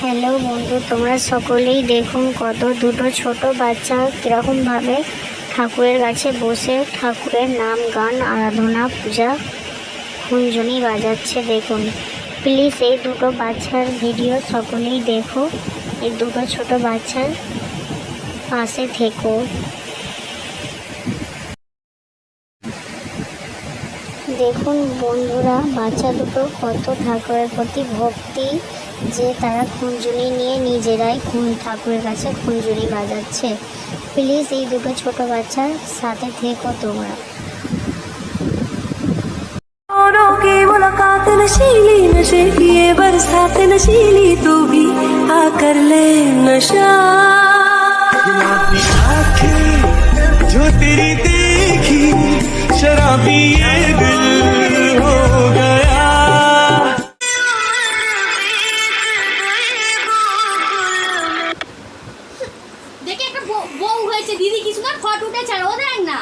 Hello বন্ধু, তোমরা সকলেই দেখুন কত দুটো ছোট বাচ্চা কীরকমভাবে ঠাকুরের কাছে বসে ঠাকুরের নাম, গান, আরাধনা, পূজা খুঞ্জনি বাজাচ্ছে। দেখুন প্লিজ এই দুটো বাচ্চার ভিডিও সকলেই দেখো। এই দুটো ছোট বাচ্চার পাশে থেকো। দেখুন বন্ধুরা বাচ্চা দুটো কত ঠাকুরের প্রতি ভক্তি যে তারা খুঞ্জুনি নিয়ে নিজেরাই খুন ঠাকুরের কাছে খুঞ্জুনি বাজাচ্ছে প্লিজ এই দুটো ছোট বাচ্চার সাথে থেকো তোমরা औरों की मुलाकात नशीली नशे किए बरसात नशीली तू भी आकर ले नशा একটা বউ- হয়েছে দিদি কিছু না ফটো উঠেছে আর ও দেখ না।